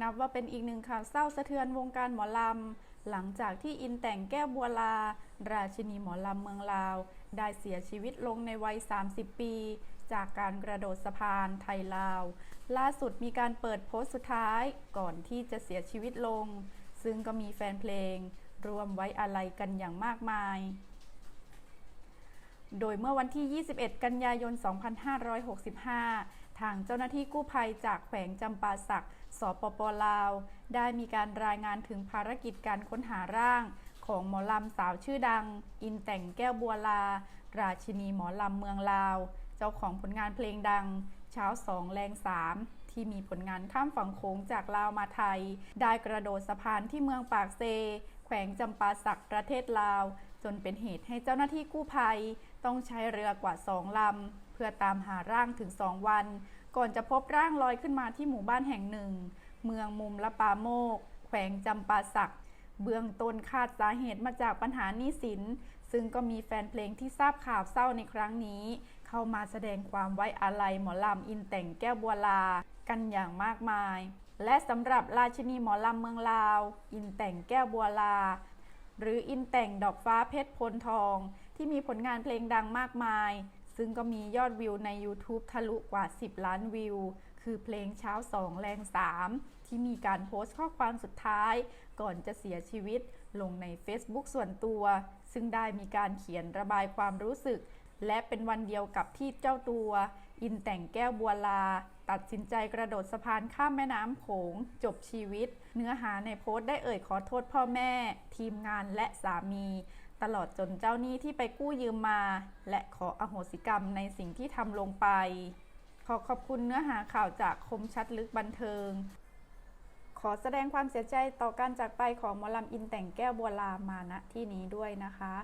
นับว่าเป็นอีกหนึ่งข่าวเศร้าสะเทือนวงการหมอลำ หลังจากที่อินแต่งแก้วบัวลา ราชินีหมอลำเมืองลาว ได้เสียชีวิตลงในวัย 30 ปี จากการกระโดดสะพานไทยลาว ล่าสุดมีการเปิดโพสต์สุดท้ายก่อนที่จะเสียชีวิตลง ซึ่งก็มีแฟนเพลง รวมไว้อาลัยกันอย่างมากมาย โดยเมื่อวันที่ 21 กันยายน 2565 ทางเจ้าหน้าที่กู้ภัยจากแขวงจำปาสัก สปปลาว ได้มีการรายงานถึงภารกิจการค้นหาร่าง ของหมอลำสาวชื่อดัง อินแต่งแก้วบัวลา ราชินีหมอลำเมืองลาว เจ้าของผลงานเพลงดัง เช้าสองแรงสามที่มีผลงานข้ามฝั่งโขงจากลาวมาไทย ได้กระโดดสะพานที่เมืองปากเซ แขวงจำปาสักประเทศลาว จนเป็นเหตุให้เจ้าหน้าที่กู้ภัย ต้องใช้เรือกว่าสองลำ เพื่อตามหาร่างถึงสองวัน ก่อนจะพบร่างลอยขึ้นมาที่หมู่บ้านแห่งหนึ่ง เมืองมุมละปาโมก แขวงจำปาสัก เบื้องต้นคาดสาเหตุมาจากปัญหาหนี้สิน ซึ่งก็มีแฟนเพลงที่ทราบข่าวเศร้าในครั้งนี้ เข้ามาแสดงความไว้อาลัยหมอลำอินแต่งแก้วบัวลา กันอย่างมากมาย และสำหรับราชินีหมอลำเมืองลาว อินแต่งแก้วบัวลา หรืออินแต่งดอกฟ้าเพชรพลทอง ที่มีผลงานเพลงดังมากมาย ซึ่งก็มียอดวิวใน YouTube ทะลุกว่า 10 ล้านวิว คือเพลงเช้า2แรง 3 ที่มีการโพสต์ข้อความสุดท้าย ก่อนจะเสียชีวิตลงใน Facebook ส่วนตัว ซึ่งได้มีการเขียนระบายความรู้สึก และเป็นวันเดียวกับที่เจ้าตัว อินแต่งแก้วบัวลา ตัดสินใจกระโดดสะพานข้ามแม่น้ำโขง จบชีวิต เนื้อหาในโพสต์ได้เอ่ยขอโทษพ่อแม่ ทีมงานและสามี ตลอดจนเจ้าหนี้ที่ไปกู้ยืมมา และขออโหสิกรรมในสิ่งที่ทำลงไป ขอขอบคุณเนื้อหาข่าวจากคมชัดลึกบันเทิง ขอแสดงความเสียใจต่อการจากไปของหมอลำอินแต่งแก้วบัวลามาณที่นี้ด้วยนะคะ